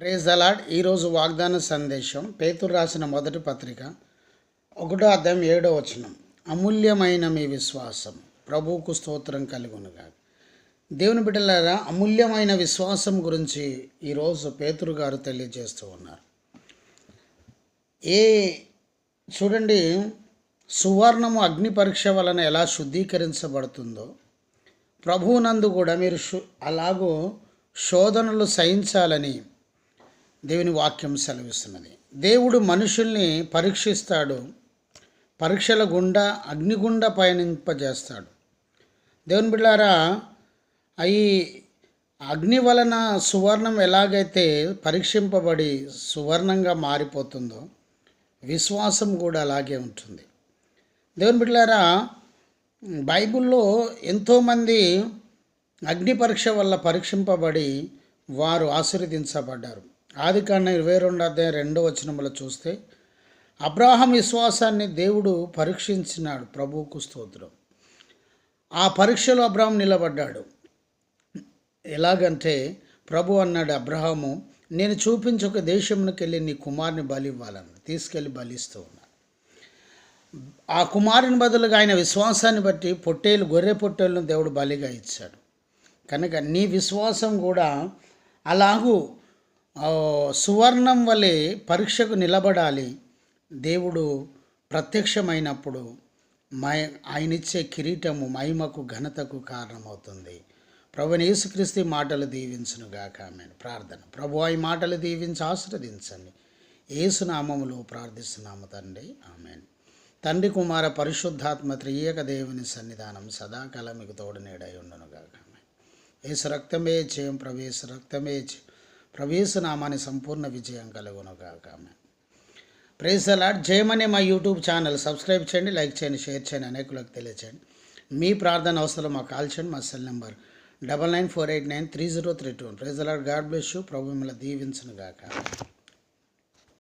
Praise అలాడ్ ఈరోజు వాగ్దాన సందేశం పేతురు రాసిన మొదటి పత్రిక ఒకటో అధ్యాయం ఏడో వచనం. అమూల్యమైన మీ విశ్వాసం ప్రభువుకు స్తోత్రం కలుగునుగా దేవుని బిడ్డలారా అమూల్యమైన విశ్వాసం గురించి ఈరోజు పేతురు గారు తెలియజేస్తూ ఉన్నారు. ఏ చూడండి సువర్ణము అగ్ని పరీక్ష వలన ఎలా శుద్ధీకరించబడుతుందో ప్రభువునందు కూడా మీరు అలాగూ శోధనలు సహించాలని దేవుని వాక్యం సెలవిస్తున్నది. దేవుడు మనుషుల్ని పరీక్షిస్తాడు. పరీక్షల గుండా అగ్నిగుండా పయనింపజేస్తాడు. దేవుని బిడ్డారా అవి అగ్ని వలన సువర్ణం ఎలాగైతే పరీక్షింపబడి సువర్ణంగా మారిపోతుందో విశ్వాసం కూడా అలాగే ఉంటుంది. దేవుని బిడ్డారా బైబిల్లో ఎంతోమంది అగ్ని పరీక్ష వల్ల పరీక్షింపబడి వారు ఆశీర్వదించబడ్డారు. ఆది కాండ ఇరవై రెండు అధ్యాయం రెండో వచనంలో చూస్తే అబ్రాహం విశ్వాసాన్ని దేవుడు పరీక్షించినాడు ప్రభువుకు స్తోత్రం. ఆ పరీక్షలో అబ్రాహం నిలబడ్డాడు. ఎలాగంటే ప్రభు అన్నాడు అబ్రహాము నేను చూపించి ఒక దేశంలోకి వెళ్ళి నీ కుమారుని బలి ఇవ్వాలని తీసుకెళ్ళి బలిస్తూ ఉన్నాను ఆ కుమారుని బదులుగా ఆయన విశ్వాసాన్ని బట్టి పొట్టేలు గొర్రె పొట్టేలను దేవుడు బలిగా ఇచ్చాడు. కనుక నీ విశ్వాసం కూడా అలాగూ సువర్ణం వలె పరీక్షకు నిలబడాలి. దేవుడు ప్రత్యక్షమైనప్పుడు మై ఆయన ఇచ్చే కిరీటము మహిమకు ఘనతకు కారణమవుతుంది. ప్రభుని యేసుక్రీస్తు మాటలు దీవించునుగాక ఆమె ప్రార్థన. ప్రభు ఈ మాటలు దీవించి ఆశీర్వదించండి. ఏసునామములో ప్రార్థిస్తున్నాము తండ్రి. ఆమెన్. తండ్రి కుమార పరిశుద్ధాత్మ త్రియక దేవుని సన్నిధానం సదాకాలం మీకు తోడు నీడై ఉండును గాక. ఏసు రక్తమే జయం ప్రవేశ రక్తమే చేయం ప్రవేశనామాని సంపూర్ణ విజయం కలుగునుగాక. గాక ఆమెన్ అలాట్ జయమనే మా యూట్యూబ్ ఛానల్. సబ్స్క్రైబ్ చేయండి లైక్ చేయండి షేర్ చేయండి అనేకులకు తెలియచేయండి. మీ ప్రార్థన అవసరం మాకు కాల్ చేయండి మా cell number double nine four eight nine three zero three two. Praise a lot God bless you ప్రభు మిమ్మల్ని దీవించను గాక